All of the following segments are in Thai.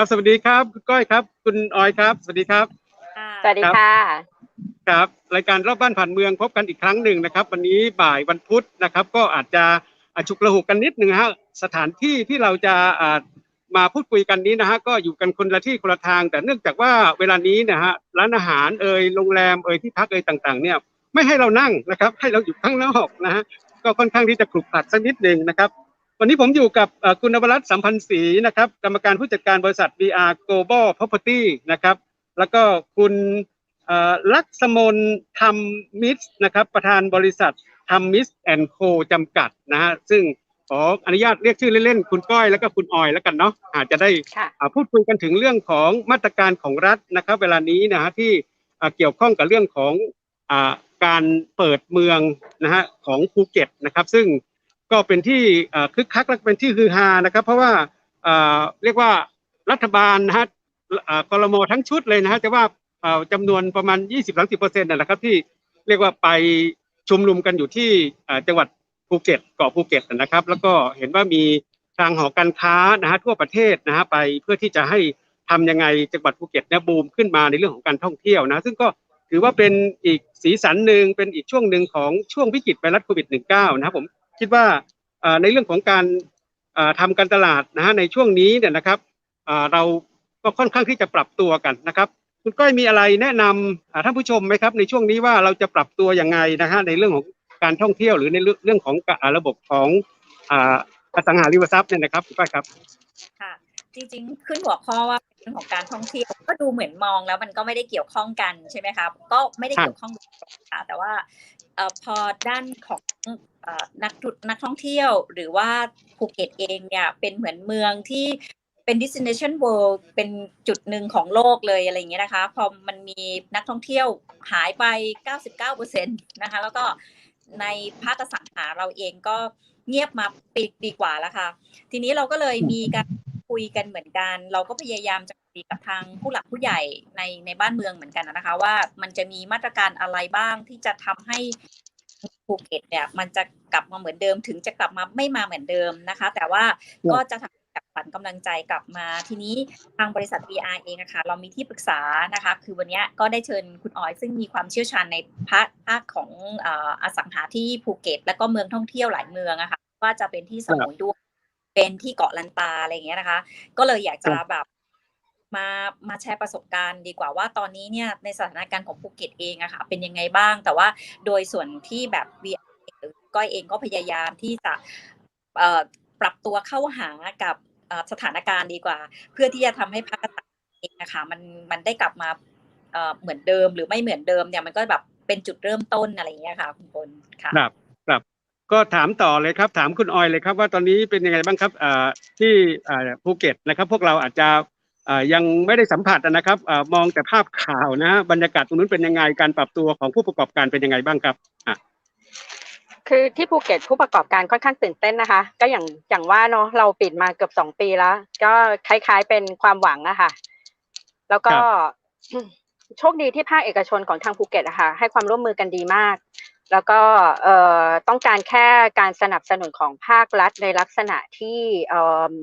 ครับ สวัสดีครับคุณก้อยครับ คุณออยครับ สวัสดีครับ สวัสดีค่ะ ครับ รายการรอบบ้านผ่านเมืองพบกันอีกครั้งหนึ่งนะครับ วันนี้บ่ายวันพุธนะครับ ก็อาจจะอะฉุกระหุกกันนิดหนึ่งฮะสถานที่ที่เราจะอ่ามาพูดคุยกันนี้นะฮะก็อยู่กันคนละที่คนละทาง แต่เนื่องจากว่าเวลานี้นะฮะร้านอาหารเอ่ยโรงแรมเอ่ยที่พักเอ่ยต่างๆ เนี่ยไม่ให้เรานั่งนะครับ ให้เราอยู่ข้างนอกนะฮะก็ค่อนข้างที่จะขรุกขลักสักนิดหนึ่งนะครับ วันนี้ผมอยู่กับเอ่อคุณนวรัตน์สัมพันธ์ศรีนะครับ กรรมการผู้จัดการบริษัท VR Global Property นะครับ แล้วก็คุณเอ่อลักษมนธรรมมิตรนะครับ ประธานบริษัททำมิสแอนโคจำกัดนะฮะซึ่งขออนุญาตเรียกชื่อเล่นๆ คุณก้อยแล้วก็คุณออยแล้วกันเนาะอาจจะได้ค่ะอ่าพูดคุยกันถึงเรื่องของมาตรการของรัฐนะครับ เวลานี้นะฮะที่อ่าเกี่ยวข้องกับเรื่องของอ่าการเปิดเมืองนะฮะของภูเก็ตนะครับ ซึ่ง ก็เป็นที่คึกคักและเป็นที่ฮือฮานะครับ เพราะว่าเรียกว่ารัฐบาลนะฮะอ่ากรมทั้งชุดเลยนะฮะจะว่าอ่าจำนวนประมาณ 20-30%นนแหละครับที่เรียกว่าไปชุมนุมกันอยู่ที่จังหวัดภูเก็ตเกาะภูเก็ตนะครับ แล้วก็เห็นว่ามีทางหอการค้านะฮะทั่วประเทศนะฮะไปเพื่อที่จะให้ทำยังไงจังหวัดภูเก็ตเนี่ยบูมขึ้นมาในเรื่องของการท่องเที่ยวนะ ซึ่งก็ถือว่าเป็นอีกสีสันหนึ่งเป็นอีกช่วงหนึ่งของช่วงวิกฤตไวรัสโควิด -19 นะครับผม คิดว่าในเรื่องของการเอ่อทำการตลาดนะฮะในช่วงนี้เนี่ยนะครับเราก็ค่อนข้างที่จะปรับตัวกันนะครับคุณก้อยมีอะไรแนะนำท่านผู้ชมไหมครับ ในช่วงนี้ว่าเราจะปรับตัวยังไงนะฮะในเรื่องของการท่องเที่ยวหรือในเรื่องของระบบของอสังหาริมทรัพย์เนี่ยนะครับคุณป้าครับค่ะจริงๆขึ้นหัวข้อว่าเรื่องของการท่องเที่ยวก็ดูเหมือนมองแล้วมันก็ไม่ได้เกี่ยวข้องกันใช่ไหมครับก็ไม่ได้เกี่ยวข้องค่ะแต่ว่าพอด้านของ นักธุนักท่องเที่ยว หรือว่าภูเก็ตเองเนี่ยเป็นเหมือนเมืองที่เป็น destination world เป็นจุดหนึ่งของโลกเลยอะไรอย่างเงี้ยนะคะพอมันมีนักท่องเที่ยวหายไป 99%นะคะแล้วก็ในภาคสังหาเราเองก็เงียบมาปีดีกว่าแล้วค่ะ ทีนี้เราก็เลยมีการคุยกันเหมือนกัน เราก็พยายามจะคุยกับทางผู้หลักผู้ใหญ่ในในบ้านเมืองเหมือนกันนะคะ ว่ามันจะมีมาตรการอะไรบ้างที่จะทำให้ ภูเก็ตเนี่ยมันจะกลับมาเหมือนเดิมถึงจะกลับมาไม่มาเหมือนเดิมนะคะ แต่ว่าก็จะทำให้กับขวัญกำลังใจกลับมาทีนี้ทางบริษัท VR เองนะคะเรามีที่ปรึกษานะคะ คือวันเนี้ยก็ได้เชิญคุณออย ซึ่งมีความเชี่ยวชาญในภาคภาคของเอ่ออสังหาที่ภูเก็ต แล้วก็เมืองท่องเที่ยวหลายเมืองอะค่ะว่าจะเป็นที่สมุยด้วยเป็นที่เกาะลันตาอะไรอย่างเงี้ยนะคะ ก็เลยอยากจะแบบ มามาแชร์ประสบการณ์ดีกว่าว่าตอนนี้เนี่ยในสถานการณ์ของภูเก็ตเองอะค่ะเป็นยังไงบ้าง แต่ว่าโดยส่วนที่แบบ VR หรือก้อยเองก็พยายามที่จะปรับตัวเข้าหากับสถานการณ์ดีกว่า เพื่อที่จะทำให้ภาคต่างเองนะคะมันมันได้กลับมาเหมือนเดิมหรือไม่เหมือนเดิมเนี่ยมันก็แบบเป็นจุดเริ่มต้นอะไรอย่างเงี้ยค่ะคุณพลค่ะครับครับก็ถามต่อเลยครับถามคุณออยเลยครับ ว่าตอนนี้เป็นยังไงบ้างครับที่ภูเก็ตนะครับ พวกเราอาจจะ ยังไม่ได้สัมผัสนะครับอ่ามองแต่ภาพข่าวนะบรรยากาศตรงนู้นเป็นยังไงการปรับตัวของผู้ประกอบการเป็นยังไงบ้างครับอะคือที่ภูเก็ตผู้ประกอบการค่อนข้างตื่นเต้นนะคะ ก็อย่างอย่างว่าเนาะเราปิดมาเกือบสองปีแล้ว ก็คล้ายๆเป็นความหวังอะค่ะ แล้วก็โชคดีที่ภาคเอกชนของทางภูเก็ตอะค่ะให้ความร่วมมือกันดีมาก แล้วก็เอ่อต้องการแค่การสนับสนุนของภาครัฐในลักษณะที่เอ่อ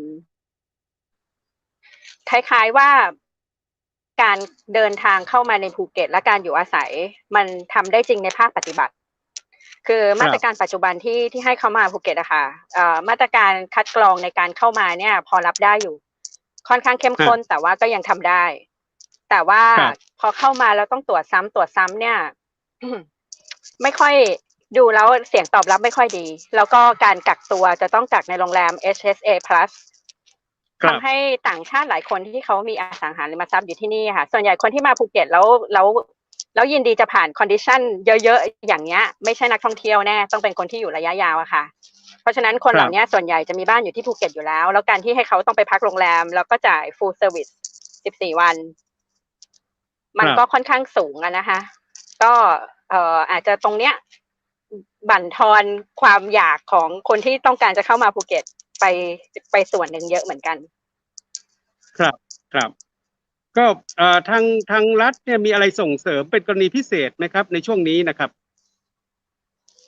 คล้ายๆว่าการเดินทางเข้ามาในภูเก็ต และการอยู่อาศัย มันทำได้จริงในภาคปฏิบัติ คือมาตรการปัจจุบันที่ที่ให้เขามาภูเก็ตอะค่ะเอ่อมาตรการคัดกรองในการเข้ามาเนี่ย พอรับได้อยู่ ค่อนข้างเข้มข้นแต่ว่าก็ยังทำได้ แต่ว่าครับพอเข้ามาแล้วต้องตรวจซ้ำตรวจซ้ำเนี่ยไม่ค่อยดูแล้วเสียงตอบรับไม่ค่อยดี แล้วก็การกักตัวจะต้องกักในโรงแรม HSA plus ครับ ทำให้ต่างชาติหลายคนที่เขามีอสังหาริมทรัพย์อยู่ที่นี่ค่ะ ส่วนใหญ่คนที่มาภูเก็ตแล้วแล้วแล้วยินดีจะผ่านคอนดิชันเยอะๆ อย่างเงี้ย ไม่ใช่นักท่องเที่ยวแน่ต้องเป็นคนที่อยู่ระยะยาวอะค่ะ เพราะฉะนั้นคนเหล่านี้ส่วนใหญ่จะมีบ้านอยู่ที่ภูเก็ตอยู่แล้ว แล้วการที่ให้เขาต้องไปพักโรงแรม แล้วก็จ่าย full service 14วัน มันครับก็ค่อนข้างสูงอะนะคะ ก็เอ่ออาจจะตรงเนี้ย บั่นทอนความอยากของคนที่ต้องการจะเข้ามาภูเก็ต ไปไปส่วนหนึ่งเยอะเหมือนกัน ครับครับ ก็เอ่อทางทางรัฐเนี่ยมีอะไรส่งเสริมเป็นกรณีพิเศษไหมครับ ในช่วงนี้นะครับ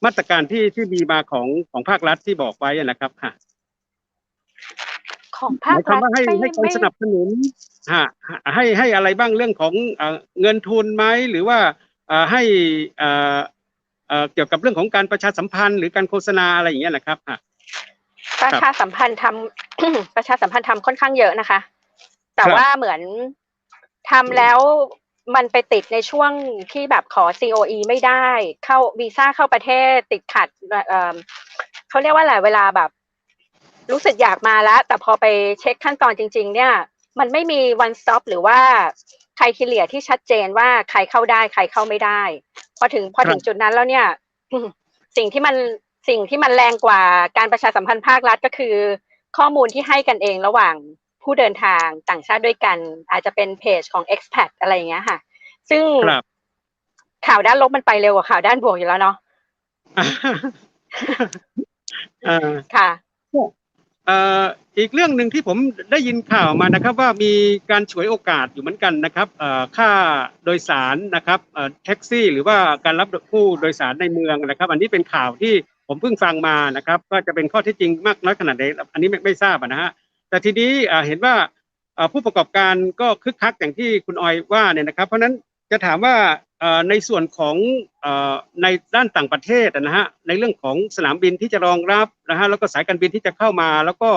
มาตรการที่ที่มีมาของของภาครัฐที่บอกไว้อะนะครับค่ะของหภาคมายความรัฐว่าให้ไม่ให้การไม่สนับสนุนฮะให้ให้อะไรบ้างเรื่องของเอ่อเงินทุนไหมหรือว่าเอ่อให้เอ่อเอ่อเกี่ยวกับเรื่องของการประชาสัมพันธ์ หรือการโฆษณาอะไรอย่างเงี้ยนะครับฮะ ประชาสัมพันธ์ทำ ประชาสัมพันธ์ทำค่อนข้างเยอะนะคะ แต่ครับว่าเหมือนทำแล้วมันไปติดในช่วงที่แบบขอ COE ไม่ได้ เข้าวีซ่าเข้าประเทศติดขัดเอ่อเขาเรียกว่าอะไรเวลาแบบ รู้สึกอยากมาแล้ว แต่พอไปเช็คขั้นตอนจริง ๆ เนี่ย มันไม่มี one stop หรือว่าใครทีเลียที่ชัดเจนว่าใครเข้าได้ ใครเข้าไม่ได้ พอถึงพอถึงจุดนั้นแล้วเนี่ย สิ่งที่มัน สิ่งที่มันแรงกว่าการประชาสัมพันธ์ภาครัฐก็คือ ข้อมูลที่ให้กันเองระหว่างผู้เดินทางต่างชาติด้วยกัน อาจจะเป็นเพจของ expat อะไรอย่างเงี้ยค่ะ ซึ่งครับข่าวด้านลบมันไปเร็วกว่าข่าวด้านบวกอยู่แล้วเนาะเอ่อค่ะเอ่ออีกเรื่องหนึ่งที่ผมได้ยินข่าวมานะครับ ว่ามีการฉวยโอกาสอยู่เหมือนกันนะครับเอ่อค่าโดยสารนะครับเอ่อแท็กซี่ หรือว่าการรับผู้โดยสารในเมืองนะครับ อันนี้เป็นข่าวที่ ผมเพิ่งฟังมานะครับว่าจะเป็นข้อเท็จจริงมากน้อยขนาดไหนอันนี้ไม่ไม่ทราบนะฮะแต่ทีนี้เห็นว่าผู้ประกอบการก็คึกคักอย่างที่คุณออยว่าเนี่ยนะครับ เพราะนั้นจะถามว่าในส่วนของในด้านต่างประเทศนะฮะในเรื่องของสนามบินที่จะรองรับนะฮะแล้วก็สายการบินที่จะเข้ามา แล้วก็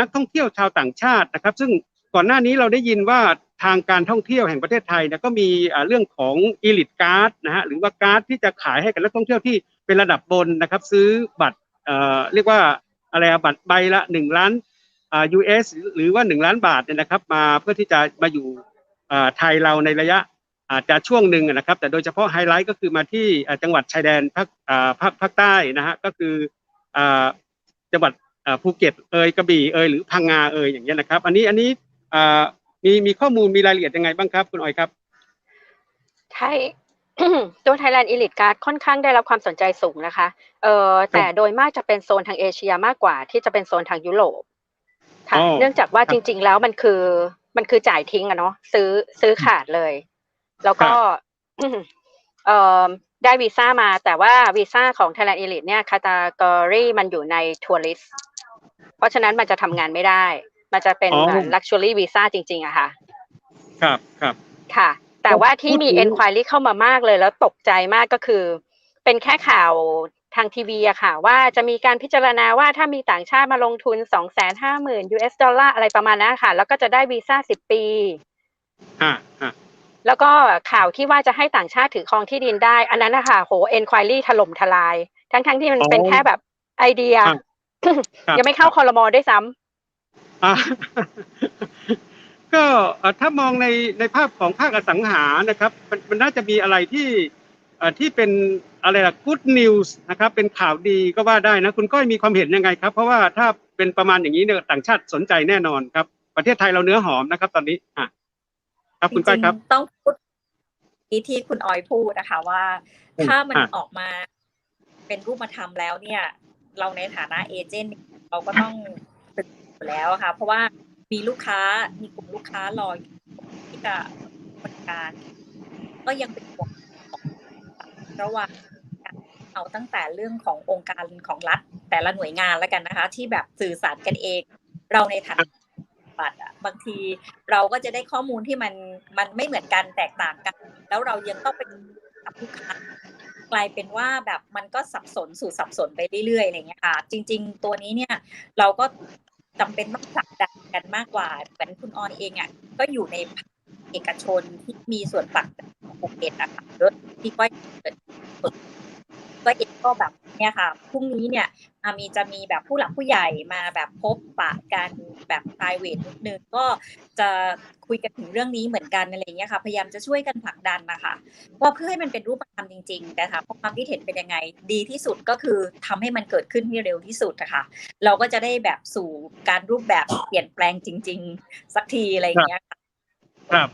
นักท่องเที่ยวชาวต่างชาตินะครับ ซึ่งก่อนหน้านี้เราได้ยินว่าทางการท่องเที่ยวแห่งประเทศไทยเนี่ยก็มีเรื่องของ elite card นะฮะหรือว่าการ์ดที่จะขายให้กับนักท่องเที่ยวที่ เป็นระดับบนนะครับ ซื้อบัตรเอ่อเรียกว่าอะไรอะบัตรใบละหนึ่งล้านอ่า US หรือว่าหนึ่งล้านบาทเนี่ยนะครับ มาเพื่อที่จะมาอยู่อ่าไทยเราในระยะอาจจะช่วงหนึ่งนะครับ แต่โดยเฉพาะไฮไลท์ก็คือมาที่จังหวัดชายแดนภาคภาคภาคใต้นะฮะก็คืออจังหวัดภูเก็ตเอยกระบี่เอยหรือพังงาเอยอย่างเงี้ยนะครับ อันนี้อันนี้มีมีข้อมูลมีรายละเอียดยังไงบ้างครับ คุณออยครับไทย ตัว Thailand Elite Card ค่อนข้างได้รับความสนใจสูงนะคะ เอ่อแต่โดยมากจะเป็นโซนทางเอเชียมากกว่าที่จะเป็นโซนทางยุโรปค่ะอ๋อเนื่องจากว่าครับจริง ๆ แล้วมันคือมันคือจ่ายทิ้งอะเนาะซื้อซื้อขาดเลย แล้วก็เอ่อได้วีซ่ามา แต่ว่าวีซ่าของ Thailand Elite เนี่ยคาตากรีมันอยู่ในทัวริสเพราะฉะนั้นมันจะทำงานไม่ได้ มันจะเป็นอ๋อเหมือน luxury visa จริง ๆอะค่ะ ครับครับค่ะ แต่ว่าที่มีพูดถึง enquiry เข้ามามากเลยแล้วตกใจมากก็คือ เป็นแค่ข่าวทางทีวีอะค่ะ ว่าจะมีการพิจารณาว่าถ้ามีต่างชาติมาลงทุน 250,000 US ดอลลาร์อะไรประมาณนั้นค่ะ แล้วก็จะได้วีซ่า 10 ปีฮะฮะแล้วก็ข่าวที่ว่าจะให้ต่างชาติถือครองที่ดินได้ อันนั้นนะคะโห enquiry ถล่มทลาย ทั้งๆที่มันเป็นแค่แบบไอเดียครับครับยังไม่เข้าคอรมอด้วยซ้ำอ่า ก็เอ่อถ้ามองในในภาพของภาคอสังหานะครับมันมันน่าจะมีอะไรที่เอ่อที่เป็นอะไรล่ะ good news นะครับเป็นข่าวดีก็ว่าได้นะคุณก้อยมีความเห็นยังไงครับ เพราะว่าถ้าเป็นประมาณอย่างนี้เนี่ยต่างชาติสนใจแน่นอนครับ ประเทศไทยเราเนื้อหอมนะครับ ตอนนี้อะครับคุณก้อยครับจงๆต้องพูดที่ที่คุณออยพูดนะคะว่าอืมถ้ามันอะออกมาเป็นรูปธรรมแล้วเนี่ย เราในฐานะเอเจนต์เราก็ต้องตึกอยู่แล้วอะค่ะ เพราะว่า มีลูกค้ามีกลุ่มลูกค้ารออยู่ที่จะบริการ ก็ยังเป็นห่วงระหว่างการเอาตั้งแต่เรื่องขององค์การของรัฐ แต่ละหน่วยงานแล้วกันนะคะ ที่แบบสื่อสารกันเอง เราในฐานะบัตรอะบางทีเราก็จะได้ข้อมูลที่มันมันไม่เหมือนกันแตกต่างกัน แล้วเรายังต้องไปกับลูกค้ากลายเป็นว่าแบบมันก็สับสนสู่สับสนไปเรื่อยๆอะไรเงี้ยค่ะ จริง ๆ ตัวนี้เนี่ยเราก็จำเป็นต้องผลักดัน กันมากกว่าเหมือนคุณออนเองอะก็อยู่ในภาคเอกชนที่มีส่วนปักของภูเก็ตอะค่ะเยอะที่ก็เกิดก็เองก็แบบเนี่ยค่ะพรุ่งนี้เนี่ย มีจะมีแบบผู้หลักผู้ใหญ่มาแบบพบปะกันแบบ p r i v a t นิดนึงก็จะคุยกันถึงเรื่องนี้เหมือนกันอะไรเงี้ยค่ะพยายามจะช่วยกันผลักดันนะคะว่าเพื่อให้มันเป็นรูปธรรมจริงๆแต่ถามว่าความคิดเห็นเป็นยังไง ดีที่สุดก็คือทำให้มันเกิดขึ้นให้เร็วที่สุดนะคะเราก็จะได้แบบสู่การรูปแบบเปลี่ยนแปลงจริง ๆ สักทีอะไรเงี้ยค่ะครับ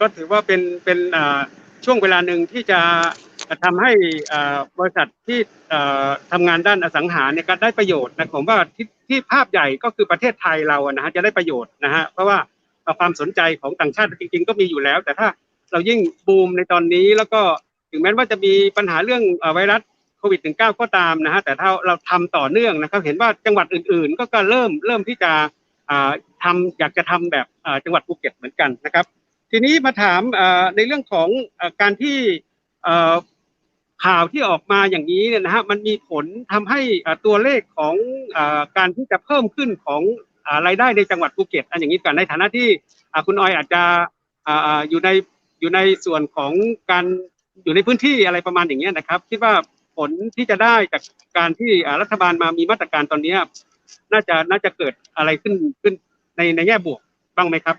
ก็ถือว่าเป็นเป็นอ่าช่วงเวลาหนึ่งที่จะ ทำให้บริษัทที่อ่าทำงานด้านอสังหาเนี่ยก็ได้ประโยชน์นะผมว่าที่ที่ภาพใหญ่ก็คือประเทศไทยเราอะนะฮะจะได้ประโยชน์นะฮะเพราะว่าความสนใจของต่างชาติจริง ๆ ก็มีอยู่แล้ว แต่ถ้าเรายิ่งบูมในตอนนี้แล้วก็ถึงแม้ว่าจะมีปัญหาเรื่องอไวรัสโควิด -19 ก็ตามนะฮะแต่ถ้าเราทำต่อเนื่องนะครับ เห็นว่าจังหวัดอื่น ๆ ก็ก็เริ่มเริ่มที่จะอ่าทำอยากจะทำแบบจังหวัดภูเก็ตเหมือนกันนะครับ ทีนี้มาถามในเรื่องของการที่ ข่าวที่ออกมาอย่างนี้เนี่ยนะฮะมันมีผลทำให้ตัวเลขของอการที่จะเพิ่มขึ้นของอ่ารายได้ในจังหวัดภูเก็ตอันอย่างนี้ก่อนในฐานะที่คุณออยอาจจะออยู่ในอยู่ในส่วนของการอยู่ในพื้นที่อะไรประมาณอย่างเงี้นะครับคิดว่าผลที่จะได้จากการที่รัฐบาลมามีมาตรการตอนนี้น่าจะน่าจะเกิดอะไรขึ้นขึ้นในในแง่บวกบ้างไหมครับ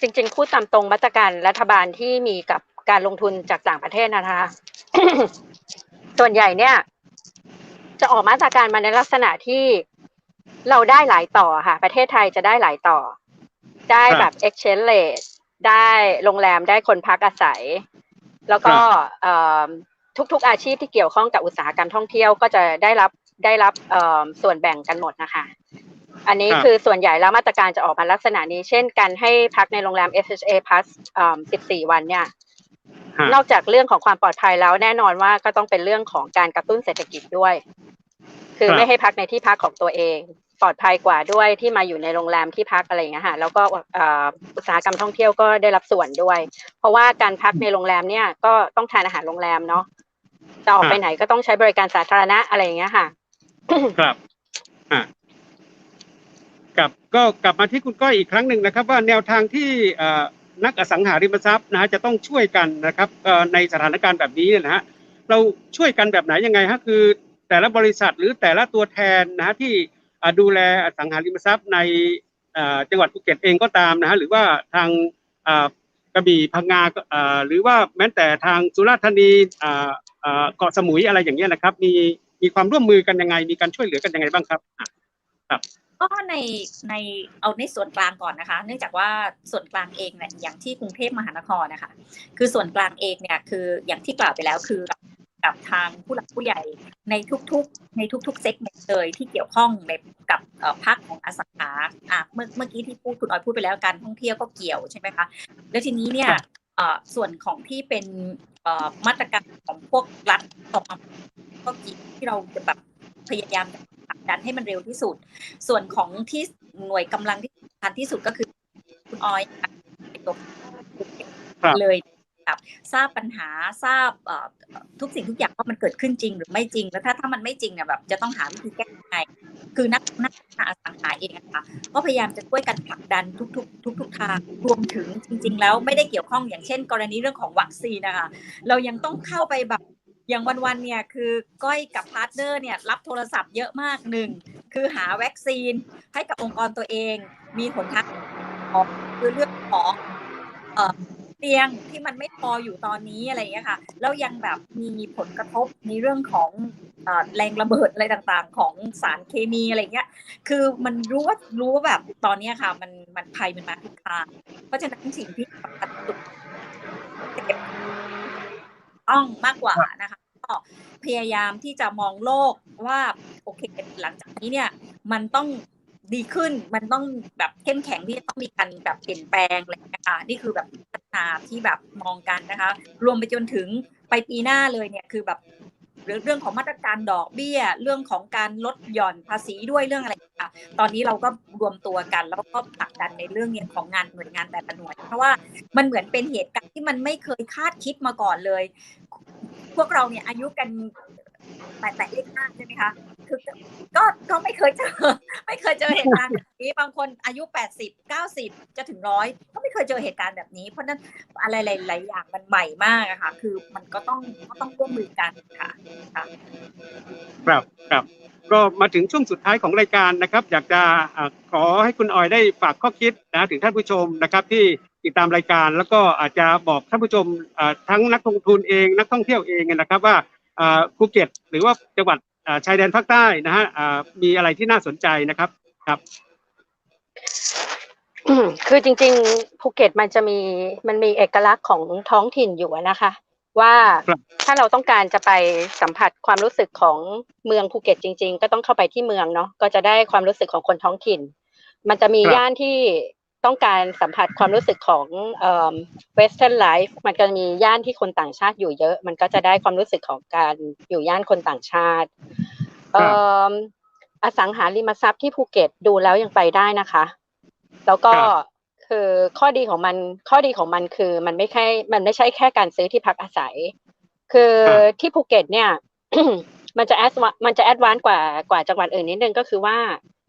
จริงๆพูดตามตรงมาตรการรัฐบาลที่มีกับ การลงทุนจากต่างประเทศนะคะ ส่วนใหญ่เนี่ย จะออกมาตรการมาในลักษณะที่เราได้หลายต่อค่ะ ประเทศไทยจะได้หลายต่อ ได้แบบ exchange rate ได้โรงแรมได้คนพักอาศัย แล้วก็เอ่อทุกๆอาชีพที่เกี่ยวข้องกับอุตสาหกรรมท่องเที่ยวก็จะได้รับได้รับเอ่อส่วนแบ่งกันหมดนะคะ อันนี้ครับคือส่วนใหญ่แล้วมาตรการจะออกมาลักษณะนี้ เช่น การให้พักในโรงแรม FHA Plus เอ่อ14 วันเนี่ยฮะ นอกจากเรื่องของความปลอดภัยแล้วแน่นอนว่าก็ต้องเป็นเรื่องของการกระตุ้นเศรษฐกิจด้วย คือครับไม่ให้พักในที่พักของตัวเอง ปลอดภัยกว่าด้วยที่มาอยู่ในโรงแรมที่พักอะไรอย่างเงี้ยค่ะแล้วก็เอ่ออุตสาหกรรมท่องเที่ยวก็ได้รับส่วนด้วย เพราะว่าการพักในโรงแรมเนี่ยก็ต้องทานอาหารโรงแรมเนาะจะออกไปไหนก็ต้องใช้บริการสาธารณะอะไรอย่างเงี้ยค่ะ ครับอะกลับก็กลับมาที่คุณก้อยอีกครั้งหนึ่งนะครับ ว่าแนวทางที่เอ่อ นักอสังหาริมทรัพย์นะฮะจะต้องช่วยกันนะครับเอ่อในสถานการณ์แบบนี้เนี่ยนะฮะเราช่วยกันแบบไหนยังไงฮะคือแต่ละบริษัทหรือแต่ละตัวแทนนะฮะที่อ่าดูแลอสังหาริมทรัพย์ในเอ่อจังหวัดภูเก็ตเองก็ตามนะฮะหรือว่าทางอ่ากระบี่พังงาก็อ่าหรือว่าแม้แต่ทางสุราษฎร์ธานีอ่าอ่าเกาะสมุยอะไรอย่างเงี้ยนะครับ มีมีความร่วมมือกันยังไง มีการช่วยเหลือกันยังไงบ้างครับอะ ก็ในในเอาในส่วนกลางก่อนนะคะ เนื่องจากว่าส่วนกลางเองเนี่ยอย่างที่กรุงเทพมหานครนะคะ คือส่วนกลางเองเนี่ยคืออย่างที่กล่าวไปแล้วคือกับทางผู้หลักผู้ใหญ่ในทุกๆ ในทุกๆเซกเมนต์เลยที่เกี่ยวข้องในกับเอ่อภาคของอสังหาอะเมื่อเมื่อกี้ที่พูดคุณออยพูดไปแล้วการท่องเที่ยวก็เกี่ยวใช่ไหมคะแล้วทีนี้เนี่ยส่วนของที่เป็นมาตรการของพวกรัฐออกมาก็ที่เราจะแบบ พยายามผลักดันให้มันเร็วที่สุด ส่วนของที่หน่วยกำลังที่สำคัญที่สุดก็คือคุณออยเป็นตัวครับเลยแบบทราบปัญหาทราบเอ่อทุกสิ่งทุกอย่างว่ามันเกิดขึ้นจริงหรือไม่จริง แล้วถ้าถ้ามันไม่จริงเนี่ยแบบจะต้องหาวิธีแก้ยังไงคือนักนักอสังหาเองนะคะก็พยายามจะช่วยกันผลักดันทุกทุกทุกทุกๆทางรวมถึงจริง ๆ แล้วไม่ได้เกี่ยวข้องอย่างเช่น กรณีเรื่องของวัคซีนนะคะเรายังต้องเข้าไปแบบ อย่างวันๆเนี่ยคือก้อยกับพาร์ทเนอร์เนี่ยรับโทรศัพท์เยอะมากหนึ่งคือหาวัคซีนให้กับองค์กรตัวเอง มีหนทางของคือเรื่องของเตียงที่มันไม่พออยู่ตอนนี้อะไรอย่างเงี้ยค่ะแล้วยังแบบมีผลกระทบในเรื่องของแรงระเบิดอะไรต่างๆ ของสารเคมีอะไรเงี้ย คือมันรู้ว่ารู้ว่าแบบตอนนี้ค่ะ มันมันภัยมันมาทุกทาง เพราะฉะนั้นสิ่งที่สำคัญสุดต้องมากกว่านะคะ พยายามที่จะมองโลกว่าโอเคหลังจากนี้เนี่ยมันต้องดีขึ้นมันต้องแบบเข้มแข็งที่ต้องมีการแบบเปลี่ยนแปลงอะไรอย่างเงี้ยค่ะนี่คือแบบพัฒนาที่แบบมองกันนะคะ รวมไปจนถึงไปปีหน้าเลยเนี่ยคือแบบเรื่องเรื่องของมาตรการดอกเบี้ย เรื่องของการลดหย่อนภาษีด้วยเรื่องอะไรค่ะตอนนี้เราก็รวมตัวกัน แล้วก็ผลักดันในเรื่องเนี้ยของงานหน่วยงานแต่ละหน่วยเพราะว่ามันเหมือนเป็นเหตุการณ์ที่มันไม่เคยคาดคิดมาก่อนเลย พวกเราเนี่ยอายุกันแต่แต่เลขห้าใช่ไหมคะคือก็ก็ไม่เคยเจอ ไม่เคยเจอเหตุการณ์แบบนี้บางคนอายุแปดสิบเก้าสิบจะถึงร้อยก็ไม่เคยเจอเหตุการณ์แบบนี้ เพราะนั้นอะไรหลายๆอย่างมันใหม่มากอะค่ะ คือมันก็ต้องก็ต้องร่วมมือกันค่ะค่ะครับครับก็มาถึงช่วงสุดท้ายของรายการนะครับ อยากจะขอให้คุณออยได้ฝากข้อคิดนะถึงท่านผู้ชมนะครับที่ ติดตามรายการ แล้วก็อาจจะบอกท่านผู้ชมอ่าทั้งนักลงทุนเองนักท่องเที่ยวเองนะครับว่าอ่าภูเก็ตหรือว่าจังหวัดอ่าชายแดนภาคใต้นะฮะอ่ามีอะไรที่น่าสนใจนะครับครับอืมคือจริงๆภูเก็ตมันจะมีมันมีเอกลักษณ์ของท้องถิ่นอยู่อะนะคะ ว่าครับถ้าเราต้องการจะไปสัมผัสความรู้สึกของเมืองภูเก็ตจริง ๆ ก็ต้องเข้าไปที่เมืองเนาะก็จะได้ความรู้สึกของคนท้องถิ่น มันจะมีครับย่านที่ ต้องการสัมผัสความรู้สึกของเอ่อ western life มันก็มีย่านที่คนต่างชาติอยู่เยอะ มันก็จะได้ความรู้สึกของการอยู่ย่านคนต่างชาติเอ่ออสังหาริมทรัพย์ที่ภูเก็ตดูแล้วยังไปได้นะคะ แล้วก็ครับคือข้อดีของมันข้อดีของมันคือมันไม่แค่มันไม่ใช่แค่การซื้อที่พักอาศัย คือที่ภูเก็ตเนี่ยมันจะแอดมันจะแอดวานซ์กว่ากว่าจังหวัดอื่นนิดนึงก็คือว่า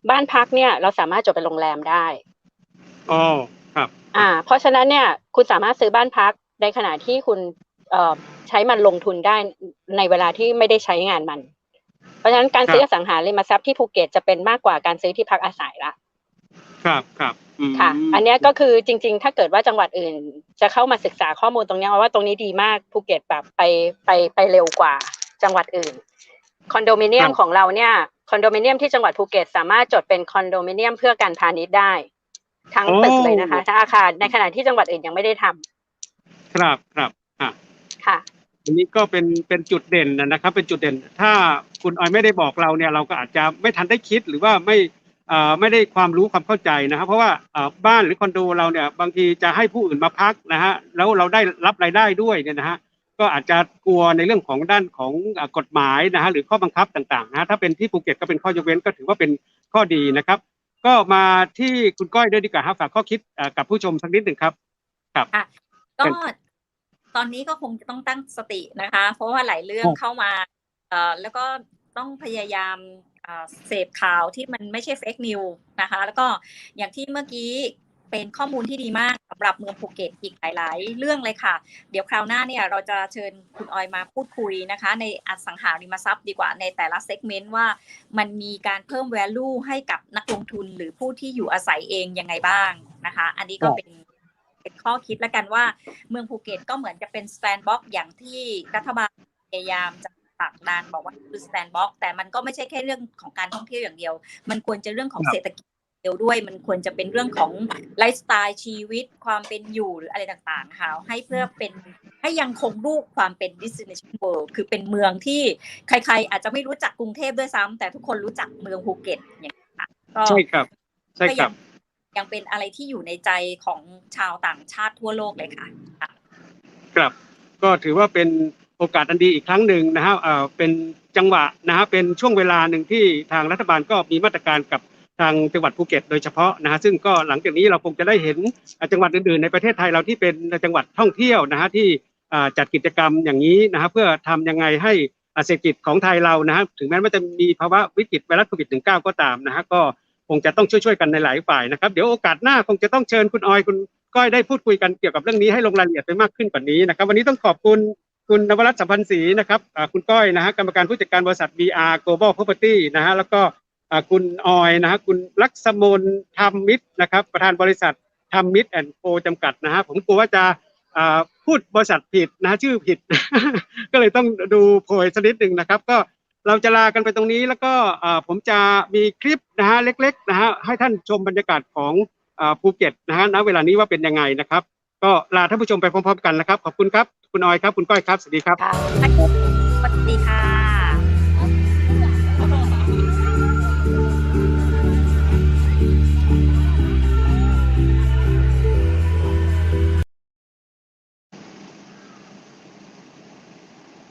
บ้านพักเนี่ยเราสามารถจดเป็นโรงแรมได้ อ๋อครับ อ่า เพราะฉะนั้นเนี่ย คุณสามารถซื้อบ้านพักในขณะที่คุณเอ่อใช้มันลงทุนได้ในเวลาที่ไม่ได้ใช้งานมัน เพราะฉะนั้นการซื้ออสังหาริมทรัพย์ที่ภูเก็ตจะเป็นมากกว่าการซื้อที่พักอาศัยละครับครับอืมค่ะ อันเนี้ยก็คือจริง ๆ ถ้าเกิดว่าจังหวัดอื่น จะเข้ามาศึกษาข้อมูลตรงเนี้ยว่าตรงนี้ดีมากภูเก็ตแบบไปไปไปเร็วกว่าจังหวัดอื่น คอนโดมิเนียมของเราเนี่ยคอนโดมิเนียมที่จังหวัดภูเก็ตสามารถจดเป็นคอนโดมิเนียมเพื่อการพาณิชย์ได้ ทั้งตึกเลยนะคะทั้งอาคารในขณะที่จังหวัดอื่นยังไม่ได้ทำครับครับอะค่ะอันนี้ก็เป็นเป็นจุดเด่นนะครับ เป็นจุดเด่น ถ้าคุณออยไม่ได้บอกเราเนี่ยเราก็อาจจะไม่ทันได้คิดหรือว่าไม่เอ่อไม่ได้ความรู้ความเข้าใจนะครับ เพราะว่าเอ่อบ้านหรือคอนโดเราเนี่ยบางทีจะให้ผู้อื่นมาพักนะฮะแล้วเราได้รับรายได้ด้วยเนี่ยนะฮะก็อาจจะกลัวในเรื่องของด้านของเอ่อกฎหมายนะฮะหรือข้อบังคับต่างๆนะฮะถ้าเป็นที่ภูเก็ตก็เป็นข้อยกเว้นก็ถือว่าเป็นข้อดีนะครับ ก็มาที่คุณก้อยด้วยดีกว่าครับฝากข้อคิดเอ่อกับผู้ชมสักนิดหนึ่งครับก็เป็นตอนนี้ก็คงจะต้องตั้งสตินะคะ เพราะว่าหลายเรื่องครับเข้ามาเอ่อแล้วก็ต้องพยายามเอ่อเสพข่าวที่มันไม่ใช่เฟกนิวนะคะ แล้วก็อย่างที่เมื่อกี้ เป็นข้อมูลที่ดีมากสำหรับเมืองภูเก็ตอีกหลาย ๆ เรื่องเลยค่ะ เดี๋ยวคราวหน้าเนี่ยเราจะเชิญคุณออยมาพูดคุยนะคะ ในอสังหาริมทรัพย์ดีกว่าในแต่ละเซกเมนต์ว่ามันมีการเพิ่ม value ให้กับนักลงทุนหรือผู้ที่อยู่อาศัยเองยังไงบ้างนะคะ อันนี้ก็ครับเป็นเป็นข้อคิดแล้วกันว่าเมืองภูเก็ตก็เหมือนจะเป็นสแตนด์บ็อกอย่างที่รัฐบาลพยายามจะผลักดันบอกว่าคือสแตนด์บ็อกแต่มันก็ไม่ใช่แค่เรื่องของการท่องเที่ยวอย่างเดียว มันควรจะเรื่องของครับเศรษฐกิจ เดียวด้วย มันควรจะเป็นเรื่องของไลฟ์สไตล์ชีวิตความเป็นอยู่หรืออะไรต่างๆค่ะให้เพื่อเป็นให้ยังคงรูปความเป็น destination world คือเป็นเมืองที่ใคร ๆ อาจจะไม่รู้จักกรุงเทพด้วยซ้ำแต่ทุกคนรู้จักเมืองภูเก็ตอย่างนี้ยค่ะก็ใช่ครับใช่ก็คยัรับงยังเป็นอะไรที่อยู่ในใจของชาวต่างชาติทั่วโลกเลยค่ะ ครับก็ถือว่าเป็นโอกาสอันดีอีกครั้งหนึ่งนะฮะเอ่อเป็นจังหวะนะฮะเป็นช่วงเวลาหนึ่งที่ทางรัฐบาลก็มีมาตรการกับทางจังหวัดภูเก็ตโดยเฉพาะนะฮะซึ่งก็หลังจากนี้เราคงจะได้เห็นจังหวัดอื่นๆในประเทศไทยเราที่เป็นจังหวัดท่องเที่ยวนะฮะที่จัดกิจกรรมอย่างนี้นะฮะเพื่อทำยังไงให้เศรษฐกิจของไทยเรานะฮะถึงแม้ว่าจะมีภาวะวิกฤตไวรัสโควิด -19 ก็ตามนะฮะก็คงจะต้องช่วยๆกันในหลายฝ่ายนะครับเดี๋ยวโอกาสหน้าคงจะต้องเชิญคุณออยคุณก้อยได้พูดคุยกันเกี่ยวกับเรื่องนี้ให้ลงรายละเอียดไปมากขึ้นกว่านี้นะครับ วันนี้ต้องขอบคุณคุณนวรัตน์สัมพันธ์ศรีนะครับคุณก้อยนะฮะกรรมการผู้จัดการบริษัท VR Global Property นะฮะแล้วก็ คุณออยนะฮะคุณลักษมนธรรมมิตรนะครับ ประธานบริษัทธรรมมิตรแอนด์โคจำกัดนะฮะผมกลัวว่าจะพูดบริษัทผิดนะชื่อผิด ก็เลยต้องดูโพยสักนิดหนึ่งนะครับ ก็เราจะลากันไปตรงนี้แล้วก็ผมจะมีคลิปนะฮะเล็กๆนะฮะให้ท่านชมบรรยากาศของภูเก็ตนะฮะณเวลานี้ว่าเป็นยังไงนะครับ ก็ลาท่านผู้ชมไปพร้อมๆกันนะครับ ขอบคุณครับ คุณออยครับ คุณก้อยครับ สวัสดีครับสวัสดีค่ะ